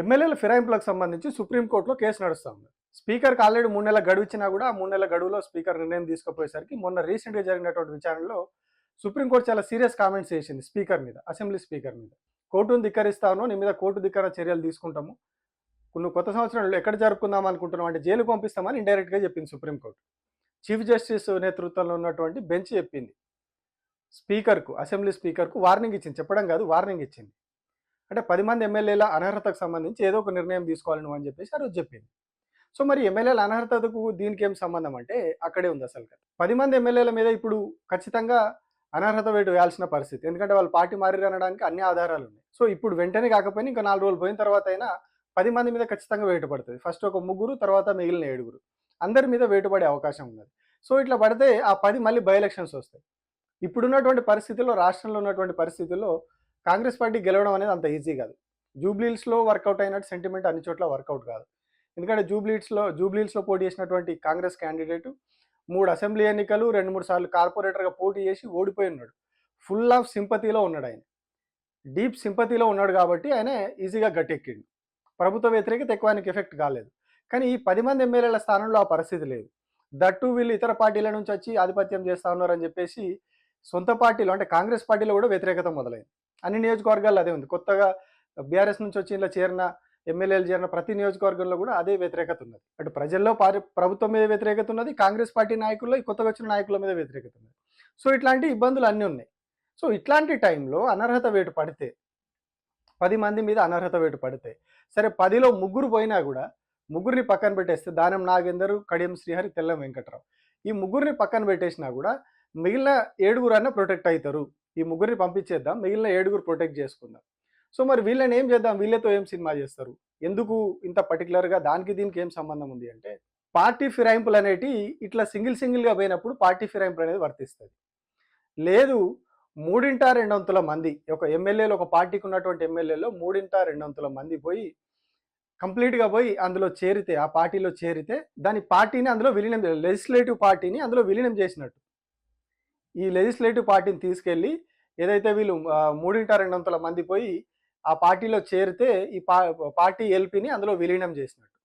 ఎమ్మెల్యేల ఫిరాయింపులకు సంబంధించి సుప్రీంకోర్టులో కేసు నడుస్తుంది. స్పీకర్కి ఆల్రెడీ మూడు నెలల గడువు ఇచ్చినా కూడా ఆ మూడు నెలల గడువులో స్పీకర్ నిర్ణయం తీసుకుపోయేసరికి మొన్న రీసెంట్గా జరిగినటువంటి విచారణలో సుప్రీంకోర్టు చాలా సీరియస్ కామెంట్స్ చేసింది స్పీకర్ మీద అసెంబ్లీ స్పీకర్ మీద. కోర్టును ధిక్కరిస్తాను నీ మీద కోర్టు ధిక్కర చర్యలు తీసుకుంటాము. నువ్వు కొత్త సంవత్సరంలో ఎక్కడ జరుపుకుందాం అనుకుంటున్నావు అంటే జైలు పంపిస్తామని ఇండైరెక్ట్గా చెప్పింది సుప్రీంకోర్టు చీఫ్ జస్టిస్ నేతృత్వంలో ఉన్నటువంటి బెంచ్ చెప్పింది. స్పీకర్కు అసెంబ్లీ స్పీకర్కు వార్నింగ్ ఇచ్చింది. చెప్పడం కాదు వార్నింగ్ ఇచ్చింది. అంటే పది మంది ఎమ్మెల్యేల అనర్హతకు సంబంధించి ఏదో ఒక నిర్ణయం తీసుకోవాలి నువ్వు అని చెప్పేసి ఆ రోజు చెప్పింది. సో మరి ఎమ్మెల్యేల అనర్హతకు దీనికి ఏం సంబంధం అంటే అక్కడే ఉంది అసలు. కదా పది మంది ఎమ్మెల్యేల మీద ఇప్పుడు ఖచ్చితంగా అనర్హత వేటు వేయాల్సిన పరిస్థితి. ఎందుకంటే వాళ్ళు పార్టీ మారి అనడానికి అన్ని ఆధారాలు ఉన్నాయి. సో ఇప్పుడు వెంటనే కాకపోయినా ఇంకా నాలుగు రోజులు పోయిన తర్వాత అయినా పది మంది మీద ఖచ్చితంగా వేటు పడుతుంది. ఫస్ట్ ఒక ముగ్గురు తర్వాత మిగిలిన ఏడుగురు. అందరి మీద వేటు పడే అవకాశం ఉన్నది. సో ఇట్లా పడితే ఆ పది మళ్ళీ బై ఎలక్షన్స్ వస్తాయి. ఇప్పుడున్నటువంటి పరిస్థితుల్లో రాష్ట్రంలో ఉన్నటువంటి పరిస్థితుల్లో కాంగ్రెస్ పార్టీ గెలవడం అనేది అంత ఈజీ కాదు. జూబ్లీల్స్లో వర్కౌట్ అయినట్టు సెంటిమెంట్ అన్ని చోట్ల వర్కౌట్ కాదు. ఎందుకంటే జూబ్లీట్స్లో జూబ్లీల్స్లో పోటీ చేసినటువంటి కాంగ్రెస్ క్యాండిడేట్ మూడు అసెంబ్లీ ఎన్నికలు రెండు మూడు సార్లు కార్పొరేటర్గా పోటీ చేసి ఓడిపోయి ఉన్నాడు. ఫుల్ ఆఫ్ సింపతిలో ఉన్నాడు ఆయన. డీప్ సింపతిలో ఉన్నాడు కాబట్టి ఆయన ఈజీగా గట్టెక్కిండు. ప్రభుత్వ వ్యతిరేకత ఎక్కువ ఆయనకి ఎఫెక్ట్ కాలేదు. కానీ ఈ పది మంది ఎమ్మెల్యేల స్థానంలో ఆ పరిస్థితి లేదు. దట్టు వీళ్ళు ఇతర పార్టీల నుంచి వచ్చి ఆధిపత్యం చేస్తా ఉన్నారని చెప్పేసి సొంత పార్టీలో అంటే కాంగ్రెస్ పార్టీలో కూడా వ్యతిరేకత మొదలైంది. అన్ని నియోజకవర్గాల్లో అదే ఉంది. కొత్తగా బీఆర్ఎస్ నుంచి వచ్చి ఇలా చేరిన ఎమ్మెల్యేలు చేరిన ప్రతి నియోజకవర్గంలో కూడా అదే వ్యతిరేకత ఉన్నది. అటు ప్రజల్లో పారి ప్రభుత్వం మీద వ్యతిరేకత ఉన్నది కాంగ్రెస్ పార్టీ నాయకుల్లో ఈ కొత్తగా వచ్చిన నాయకుల మీద వ్యతిరేకత ఉన్నది. సో ఇట్లాంటి ఇబ్బందులు అన్నీ ఉన్నాయి. సో ఇట్లాంటి టైంలో అనర్హత వేటు పడితే పది మంది మీద అనర్హత వేటు పడితే సరే పదిలో ముగ్గురు పోయినా కూడా ముగ్గురిని పక్కన పెట్టేస్తే దానం నాగేందరు కడియం శ్రీహరి తెల్లం వెంకట్రావు. ఈ ముగ్గురిని పక్కన పెట్టేసినా కూడా మిగిలిన ఏడుగురు అన్న ప్రొటెక్ట్ అవుతారు ఈ ముగ్గురిని పంపించేద్దాం మిగిలిన ఏడుగురు ప్రొటెక్ట్ చేసుకుందాం. సో మరి వీళ్ళని ఏం చేద్దాం? వీళ్ళతో ఏం సినిమా చేస్తారు? ఎందుకు ఇంత పర్టికులర్గా దానికి దీనికి ఏం సంబంధం ఉంది అంటే పార్టీ ఫిరాయింపులు అనేటి ఇట్లా సింగిల్ సింగిల్గా పోయినప్పుడు పార్టీ ఫిరాయింపులు అనేది వర్తిస్తుంది. లేదు మూడింట రెండొంతుల మంది ఒక ఎమ్మెల్యేలు ఒక పార్టీకి ఉన్నటువంటి ఎమ్మెల్యేలో మూడింట రెండొంతుల మంది పోయి కంప్లీట్గా పోయి అందులో చేరితే ఆ పార్టీలో చేరితే దాని పార్టీని అందులో విలీనం లెజిస్లేటివ్ పార్టీని అందులో విలీనం చేసినట్టు. ఈ లెజిస్లేటివ్ పార్టీని తీసుకెళ్ళి ఏదైతే వీళ్ళు మూడింట రెండొంతుల మంది పోయి ఆ పార్టీలో చేరితే ఈ పా పార్టీ ఎల్పీని అందులో విలీనం చేసినట్టు.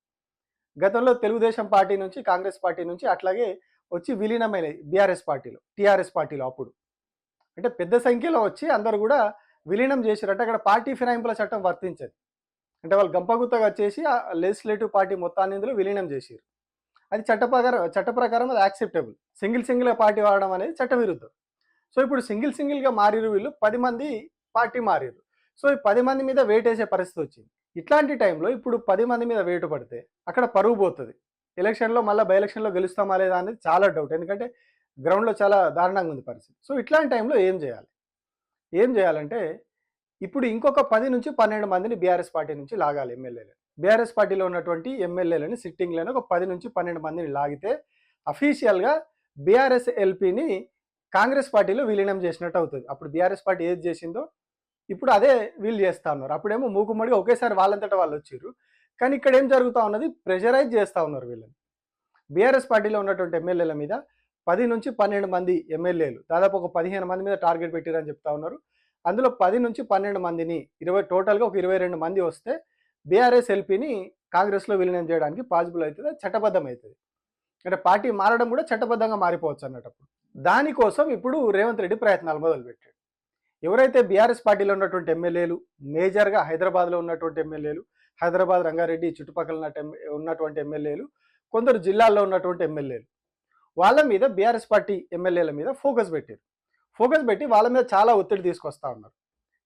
గతంలో తెలుగుదేశం పార్టీ నుంచి కాంగ్రెస్ పార్టీ నుంచి అట్లాగే వచ్చి విలీనమైన బీఆర్ఎస్ పార్టీలో టీఆర్ఎస్ పార్టీలో అప్పుడు. అంటే పెద్ద సంఖ్యలో వచ్చి అందరు కూడా విలీనం చేశారంటే అక్కడ పార్టీ ఫిరాయింపుల చట్టం వర్తించదు. అంటే వాళ్ళు గంపగుత్తగా వచ్చేసి ఆ లెజిస్లేటివ్ పార్టీ మొత్తాన్ని ఇందులో విలీనం చేశారు అది చట్ట చట్ట ప్రకారం అది యాక్సెప్టబుల్ సింగిల్ సింగిల్గా పార్టీ వాడడం అనేది చట్టవిరుద్ధం. సో ఇప్పుడు సింగిల్ సింగిల్గా మారిరు వీళ్ళు పది మంది పార్టీ మారిరు సో ఈ పది మంది మీద వెయిట్ వేసే పరిస్థితి వచ్చింది. ఇట్లాంటి టైంలో ఇప్పుడు పది మంది మీద వేటు పడితే అక్కడ పరుగు పోతుంది. ఎలక్షన్లో మళ్ళీ బై ఎలక్షన్లో గెలుస్తామా లేదా అనేది చాలా డౌట్. ఎందుకంటే గ్రౌండ్లో చాలా దారుణంగా ఉంది పరిస్థితి. సో ఇట్లాంటి టైంలో ఏం చేయాలి? ఏం చేయాలంటే ఇప్పుడు ఇంకొక పది నుంచి పన్నెండు మందిని బీఆర్ఎస్ పార్టీ నుంచి లాగాలి ఎమ్మెల్యేలు. బీఆర్ఎస్ పార్టీలో ఉన్నటువంటి ఎమ్మెల్యేలని సిట్టింగ్లను ఒక పది నుంచి పన్నెండు మందిని లాగితే అఫీషియల్గా బీఆర్ఎస్ ఎల్పీని కాంగ్రెస్ పార్టీలో విలీనం చేసినట్టు అవుతుంది. అప్పుడు బీఆర్ఎస్ పార్టీ ఏది చేసిందో ఇప్పుడు అదే వీళ్ళు చేస్తూ ఉన్నారు. అప్పుడేమో మూకుమ్మడిగా ఒకేసారి వాళ్ళంతటా వాళ్ళు వచ్చారు. కానీ ఇక్కడ ఏం జరుగుతూ ఉన్నది? ప్రెషరైజ్ చేస్తూ ఉన్నారు వీళ్ళని. బీఆర్ఎస్ పార్టీలో ఉన్నటువంటి ఎమ్మెల్యేల మీద పది నుంచి పన్నెండు మంది ఎమ్మెల్యేలు దాదాపు ఒక పదిహేను మంది మీద టార్గెట్ పెట్టారని చెప్తా ఉన్నారు. అందులో పది నుంచి పన్నెండు మందిని ఇరవై టోటల్గా ఒక ఇరవై రెండు మంది వస్తే బీఆర్ఎస్ ఎల్పీని కాంగ్రెస్లో విలీనం చేయడానికి పాసిబుల్ అవుతుంది? చట్టబద్ధం అవుతుంది అంటే పార్టీ మారడం కూడా చట్టబద్ధంగా మారిపోవచ్చు అన్నటప్పుడు. దానికోసం ఇప్పుడు రేవంత్ రెడ్డి ప్రయత్నాలు మొదలుపెట్టాడు. ఎవరైతే బీఆర్ఎస్ పార్టీలో ఉన్నటువంటి ఎమ్మెల్యేలు మేజర్గా హైదరాబాద్లో ఉన్నటువంటి ఎమ్మెల్యేలు హైదరాబాద్ రంగారెడ్డి చుట్టుపక్కల ఉన్నటువంటి ఎమ్మెల్యేలు కొందరు జిల్లాల్లో ఉన్నటువంటి ఎమ్మెల్యేలు వాళ్ళ మీద బీఆర్ఎస్ పార్టీ ఎమ్మెల్యేల మీద ఫోకస్ పెట్టారు. ఫోకస్ పెట్టి వాళ్ళ మీద చాలా ఒత్తిడి తీసుకొస్తా ఉన్నారు.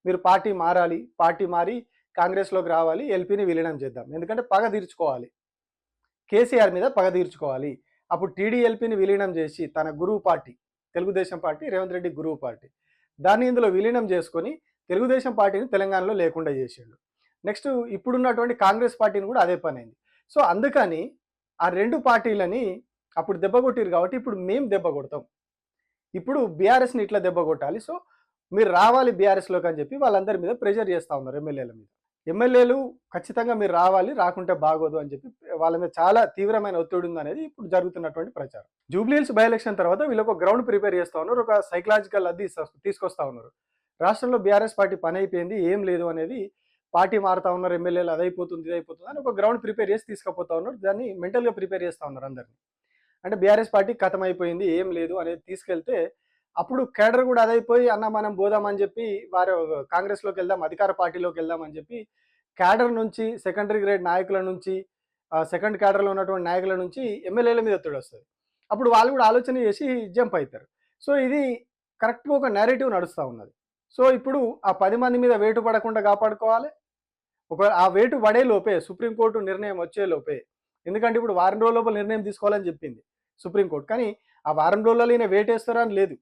మీరు పార్టీ మారాలి పార్టీ మారి కాంగ్రెస్లోకి రావాలి ఎల్పీని విలీనం చేద్దాం. ఎందుకంటే పగ తీర్చుకోవాలి. కేసీఆర్ మీద పగ తీర్చుకోవాలి. అప్పుడు టీడీఎల్పీని విలీనం చేసి తన గురువు పార్టీ తెలుగుదేశం పార్టీ రేవంత్ రెడ్డి గురువు పార్టీ దాన్ని ఇందులో విలీనం చేసుకొని తెలుగుదేశం పార్టీని తెలంగాణలో లేకుండా చేసిండు. నెక్స్ట్ ఇప్పుడున్నటువంటి కాంగ్రెస్ పార్టీని కూడా అదే పని అయింది. సో అందుకని ఆ రెండు పార్టీలని అప్పుడు దెబ్బ కొట్టిరు కాబట్టి ఇప్పుడు మేము దెబ్బ కొడతాం. ఇప్పుడు బీఆర్ఎస్ని ఇట్లా దెబ్బ కొట్టాలి. సో మీరు రావాలి బీఆర్ఎస్లోకి అని చెప్పి వాళ్ళందరి మీద ప్రెషర్ చేస్తూ ఉన్నారు ఎమ్మెల్యేల మీద. ఎమ్మెల్యేలు ఖచ్చితంగా మీరు రావాలి రాకుంటే బాగోదు అని చెప్పి వాళ్ళ మీద చాలా తీవ్రమైన ఒత్తిడి ఉందనేది ఇప్పుడు జరుగుతున్నటువంటి ప్రచారం. జూబ్లీహిల్స్ బై ఎలక్షన్ తర్వాత వీళ్ళు ఒక గ్రౌండ్ ప్రిపేర్ చేస్తూ ఉన్నారు ఒక సైకలాజికల్ అది తీసుకొస్తా ఉన్నారు. రాష్ట్రంలో బీఆర్ఎస్ పార్టీ పని అయిపోయింది ఏం లేదు అనేది పార్టీ మారుతా ఉన్నారు ఎమ్మెల్యేలు అదైపోతుంది ఇదైపోతుంది అని ఒక గ్రౌండ్ ప్రిపేర్ చేసి తీసుకుపోతా ఉన్నారు దాన్ని మెంటల్గా ప్రిపేర్ చేస్తూ ఉన్నారు అందరినీ. అంటే బీఆర్ఎస్ పార్టీ కథం అయిపోయింది ఏం లేదు అనేది తీసుకెళ్తే అప్పుడు కేడర్ కూడా అదైపోయి అన్న మనం పోదామని చెప్పి వారు కాంగ్రెస్లోకి వెళ్దాం అధికార పార్టీలోకి వెళ్దాం అని చెప్పి క్యాడర్ నుంచి సెకండరీ గ్రేడ్ నాయకుల నుంచి సెకండ్ క్యాడర్లో ఉన్నటువంటి నాయకుల నుంచి ఎమ్మెల్యేల మీద ఒత్తిడి వస్తుంది. అప్పుడు వాళ్ళు కూడా ఆలోచన చేసి జంప్ అవుతారు సో ఇది కరెక్ట్గా ఒక నెరేటివ్ నడుస్తూ ఉన్నది. సో ఇప్పుడు ఆ పది మంది మీద వేటు పడకుండా కాపాడుకోవాలి. ఒక ఆ వేటు పడే లోపే సుప్రీంకోర్టు నిర్ణయం వచ్చే లోపే. ఎందుకంటే ఇప్పుడు వారం రోజుల లోపల నిర్ణయం తీసుకోవాలని చెప్పింది సుప్రీంకోర్టు కానీ ఆ వారం రోజులలో ఈయన వేటేస్తారా అని లేదు.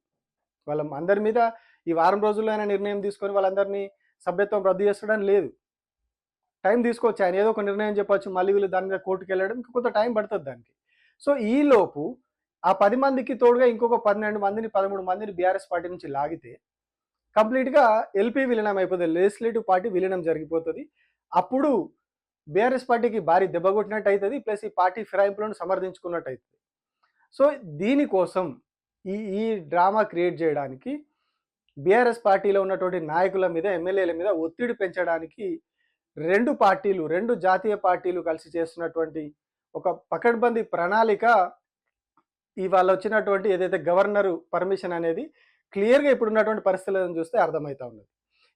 వాళ్ళ అందరి మీద ఈ వారం రోజుల్లో అయినా నిర్ణయం తీసుకొని వాళ్ళందరినీ సభ్యత్వం రద్దు చేస్తాడని లేదు. టైం తీసుకోవచ్చు. ఆయన ఏదో ఒక నిర్ణయం చెప్పొచ్చు. మళ్ళీ వీళ్ళు దాని మీద కోర్టుకు వెళ్ళడం ఇంకా కొంత టైం పడుతుంది దానికి. సో ఈ లోపు ఆ పది మందికి తోడుగా ఇంకొక పన్నెండు మందిని పదమూడు మందిని బీఆర్ఎస్ పార్టీ నుంచి లాగితే కంప్లీట్గా ఎల్పీ విలీనం అయిపోతుంది. లెజిస్లేటివ్ పార్టీ విలీనం జరిగిపోతుంది. అప్పుడు బీఆర్ఎస్ పార్టీకి భారీ దెబ్బ కొట్టినట్టు అవుతుంది ప్లస్ ఈ పార్టీ ఫిరాయింపులను సమర్థించుకున్నట్టు అవుతుంది సో దీనికోసం ఈ ఈ డ్రామా క్రియేట్ చేయడానికి బీఆర్ఎస్ పార్టీలో ఉన్నటువంటి నాయకుల మీద ఎమ్మెల్యేల మీద ఒత్తిడి పెంచడానికి రెండు పార్టీలు రెండు జాతీయ పార్టీలు కలిసి చేస్తున్నటువంటి ఒక పకడ్బందీ ప్రణాళిక ఇవాళ వచ్చినటువంటి ఏదైతే గవర్నర్ పర్మిషన్ అనేది క్లియర్గా ఇప్పుడున్నటువంటి పరిస్థితులను చూస్తే అర్థమవుతా ఉన్నది.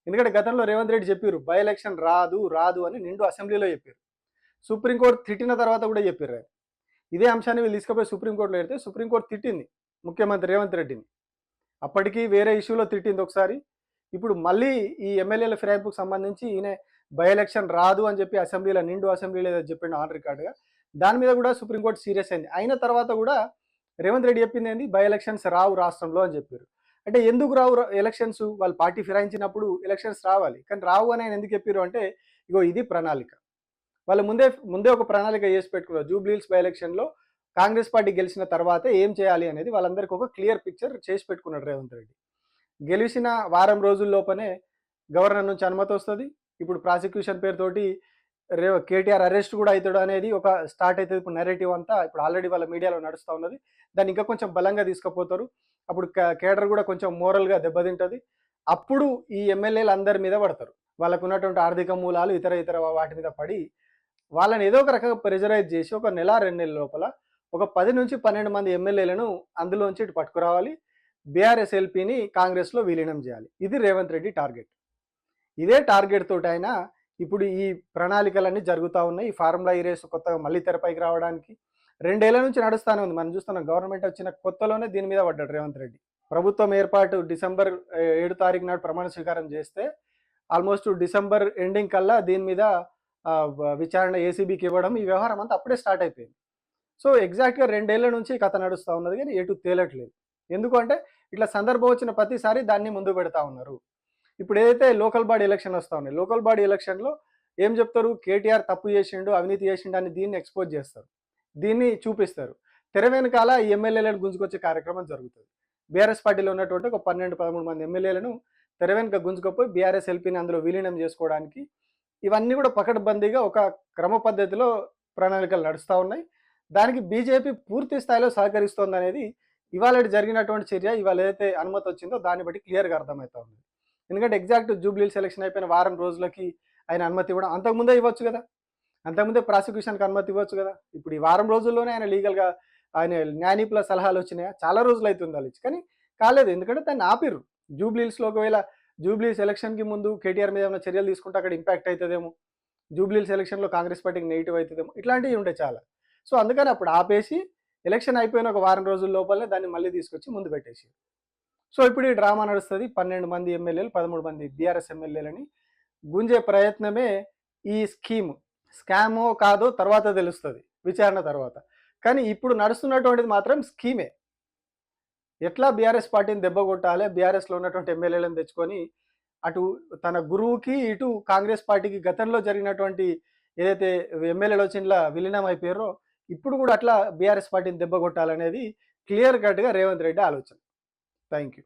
ఎందుకంటే గతంలో రేవంత్ రెడ్డి చెప్పారు బై ఎలక్షన్ రాదు రాదు అని నిండు అసెంబ్లీలో చెప్పారు సుప్రీంకోర్టు తిట్టిన తర్వాత కూడా చెప్పారు ఇదే అంశాన్ని వీళ్ళు తీసుకుపోయి సుప్రీంకోర్టులో పెడితే సుప్రీంకోర్టు తిట్టింది. ముఖ్యమంత్రి రేవంత్ రెడ్డిని. అప్పటికి వేరే ఇష్యూలో తిట్టింది ఒకసారి. ఇప్పుడు మళ్ళీ ఈ ఎమ్మెల్యేల ఫిరాయింపుకు సంబంధించి ఈయన బై ఎలక్షన్ రాదు అని చెప్పి అసెంబ్లీలో నిండు అసెంబ్లీలో చెప్పిండు ఆన్ రికార్డుగా దాని మీద కూడా సుప్రీంకోర్టు సీరియస్ అయింది. అయిన తర్వాత కూడా రేవంత్ రెడ్డి చెప్పింది ఏంది? బై ఎలక్షన్స్ రావు రాష్ట్రంలో అని చెప్పారు. అంటే ఎందుకు రావు ఎలక్షన్స్? వాళ్ళు పార్టీ ఫిరాయించినప్పుడు ఎలక్షన్స్ రావాలి. కానీ రావు అని ఆయన ఎందుకు చెప్పారు అంటే ఇగో ఇది ప్రణాళిక. వాళ్ళు ముందే ముందే ఒక ప్రణాళిక చేసి పెట్టుకున్నారు. జూబ్లీల్స్ బై ఎలక్షన్లో కాంగ్రెస్ పార్టీ గెలిచిన తర్వాత ఏం చేయాలి అనేది వాళ్ళందరికీ ఒక క్లియర్ పిక్చర్ చేసి పెట్టుకున్నాడు రేవంత్ రెడ్డి. గెలిచిన వారం రోజుల్లోపనే గవర్నర్ నుంచి అనుమతి వస్తుంది. ఇప్పుడు ప్రాసిక్యూషన్ పేరుతోటి రే కేటీఆర్ అరెస్ట్ కూడా అవుతాడు అనేది ఒక స్టార్ట్ అవుతుంది ఇప్పుడు నెరేటివ్ అంతా ఇప్పుడు ఆల్రెడీ వాళ్ళ మీడియాలో నడుస్తూ ఉన్నది. దాన్ని ఇంకా కొంచెం బలంగా తీసుకుపోతారు. అప్పుడు కేడర్ కూడా కొంచెం మోరల్గా దెబ్బతింటుంది. అప్పుడు ఈ ఎమ్మెల్యేలు అందరి మీద పడతారు. వాళ్ళకు ఉన్నటువంటి ఆర్థిక మూలాలు ఇతర ఇతర వాటి మీద పడి వాళ్ళని ఏదో ఒక రకంగా ప్రెజరైజ్ చేసి ఒక నెల రెండు నెలల లోపల ఒక పది నుంచి పన్నెండు మంది ఎమ్మెల్యేలను అందులోంచి ఇటు పట్టుకురావాలి. బీఆర్ఎస్ ఎల్పీని కాంగ్రెస్లో విలీనం చేయాలి. ఇది రేవంత్ రెడ్డి టార్గెట్. ఇదే టార్గెట్ తోటి ఆయన ఇప్పుడు ఈ ప్రణాళికలన్నీ జరుగుతూ ఉన్నాయి. ఈ ఫార్ములా ఈ రేసు కొత్తగా మళ్ళీ తెరపైకి రావడానికి. రెండేళ్ళ నుంచి నడుస్తూనే ఉంది. మనం చూస్తున్నాం గవర్నమెంట్ వచ్చిన కొత్తలోనే దీని మీద పడ్డాడు రేవంత్ రెడ్డి. ప్రభుత్వం ఏర్పాటు డిసెంబర్ ఏడు తారీఖు నాడు ప్రమాణ స్వీకారం చేస్తే ఆల్మోస్ట్ డిసెంబర్ ఎండింగ్ కల్లా దీని మీద విచారణ ఏసీబీకి ఇవ్వడం. ఈ వ్యవహారం అంతా అప్పుడే స్టార్ట్ అయిపోయింది. సో ఎగ్జాక్ట్గా రెండేళ్ళ నుంచి కథ నడుస్తూ ఉన్నది కానీ ఎటు తేలట్లేదు. ఎందుకంటే ఇట్లా సందర్భం వచ్చిన ప్రతిసారి దాన్ని ముందు పెడతా ఉన్నారు. ఇప్పుడు ఏదైతే లోకల్ బాడీ ఎలక్షన్ వస్తూ ఉన్నాయి లోకల్ బాడీ ఎలక్షన్లో ఏం చెప్తారు? కేటీఆర్ తప్పు చేసిండు అవినీతి చేసిండు అని దీన్ని ఎక్స్పోజ్ చేస్తారు. దీన్ని చూపిస్తారు. తెర వెనకాల ఈ ఎమ్మెల్యేలను గుంజుకొచ్చే కార్యక్రమం జరుగుతుంది. బీఆర్ఎస్ పార్టీలో ఉన్నటువంటి ఒక పన్నెండు పదమూడు మంది ఎమ్మెల్యేలను తెర వెనుక గుంజుకపోయి బీఆర్ఎస్ ఎల్పీని అందులో విలీనం చేసుకోవడానికి ఇవన్నీ కూడా పకడ్బందీగా ఒక క్రమ పద్ధతిలో ప్రణాళికలు నడుస్తూ ఉన్నాయి. దానికి బీజేపీ పూర్తి స్థాయిలో సహకరిస్తోంది అనేది ఇవాళ జరిగినటువంటి చర్య ఇవాళ ఏదైతే అనుమతి వచ్చిందో దాన్ని బట్టి క్లియర్గా అర్థమవుతా ఉంది ఎందుకంటే ఎగ్జాక్ట్ జూబ్లీ సెలక్షన్ అయిపోయిన వారం రోజులకి ఆయన అనుమతి ఇవ్వడం అంతకుముందే ఇవ్వచ్చు కదా. అంతకుముందే ప్రాసిక్యూషన్కి అనుమతి ఇవ్వచ్చు కదా. ఇప్పుడు ఈ వారం రోజుల్లోనే ఆయన లీగల్గా ఆయన న్యాయనిపుల సలహాలు వచ్చినాయా? చాలా రోజులు అవుతుంది వాళ్ళు కానీ కాలేదు ఎందుకంటే దాన్ని ఆపిరు జూబ్లీల్స్లో ఒకవేళ జూబ్లీ ఎలక్షన్కి ముందు కేటీఆర్ మీద ఏమైనా చర్యలు తీసుకుంటే అక్కడ ఇంపాక్ట్ అవుతుందేమో? జూబ్లీ ఎలక్షన్లో కాంగ్రెస్ పార్టీకి నెగిటివ్ అవుతుందేమో? ఇట్లాంటివి ఉంటాయి చాలా. సో అందుకని అప్పుడు ఆపేసి ఎలక్షన్ అయిపోయిన ఒక వారం రోజుల లోపలనే దాన్ని మళ్ళీ తీసుకొచ్చి ముందు పెట్టేసి. సో ఇప్పుడు ఈ డ్రామా నడుస్తుంది. పన్నెండు మంది ఎమ్మెల్యేలు పదమూడు మంది బీఆర్ఎస్ ఎమ్మెల్యేలని గుంజే ప్రయత్నమే ఈ స్కీమ్. స్కామో కాదో తర్వాత తెలుస్తుంది విచారణ తర్వాత. కానీ ఇప్పుడు నడుస్తున్నటువంటిది మాత్రం స్కీమే. ఎట్లా బీఆర్ఎస్ పార్టీని దెబ్బ కొట్టాలి బీఆర్ఎస్లో ఉన్నటువంటి ఎమ్మెల్యేలను తెచ్చుకొని అటు తన గురువుకి ఇటు కాంగ్రెస్ పార్టీకి గతంలో జరిగినటువంటి ఏదైతే ఎమ్మెల్యేలు వచ్చిన విలీనం అయిపోయారో ఇప్పుడు కూడా అట్లా బీఆర్ఎస్ పార్టీని దెబ్బ కొట్టాలనేది క్లియర్ కట్గా రేవంత్ రెడ్డి ఆలోచన. Thank you